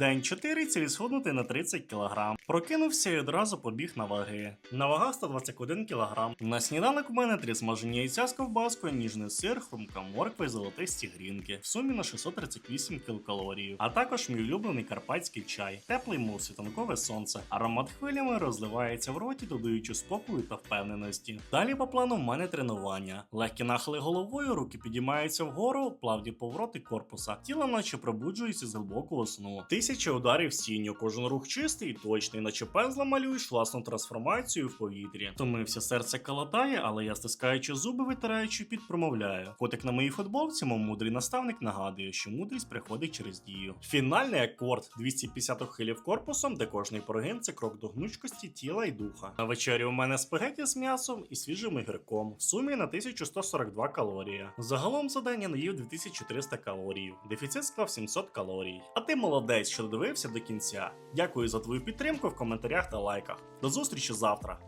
День 4 цілі схуднути на 30 кг. Прокинувся і одразу побіг на ваги. На вагах 121 кг. На сніданок у мене три смажені яйця з ковбаскою, ніжний сир, хрумка морква і золотисті грінки. В сумі на 638 кілокалорій. А також мій улюблений карпатський чай, теплий мул, світанкове сонце. Аромат хвилями розливається в роті, додаючи спокою та впевненості. Далі по плану в мене тренування. Легкі нахили головою, руки підіймаються вгору, плавні повороти корпуса. Тіло наче пробуджується з глибокого сну. Тисяча ударів сінню, кожен рух чистий точний, наче пензла малюєш власну трансформацію в повітрі. Томився серце калатає, але я стискаючи зуби, витираючи під, промовляю. Котик на моїй футболці, мов мудрий наставник нагадує, що мудрість приходить через дію. Фінальний акорд 250 ухилів корпусом, де кожний прогин це крок до гнучкості тіла і духа. На вечері у мене спагеті з м'ясом і свіжим ігриком. В сумі на 1142 калорії. Загалом за день я наїв 2300 калорій. Дефіцит склав 700 калорій. А ти молодець, що додивився до кінця. Дякую за твою підтримку в коментарях та лайках. До зустрічі завтра.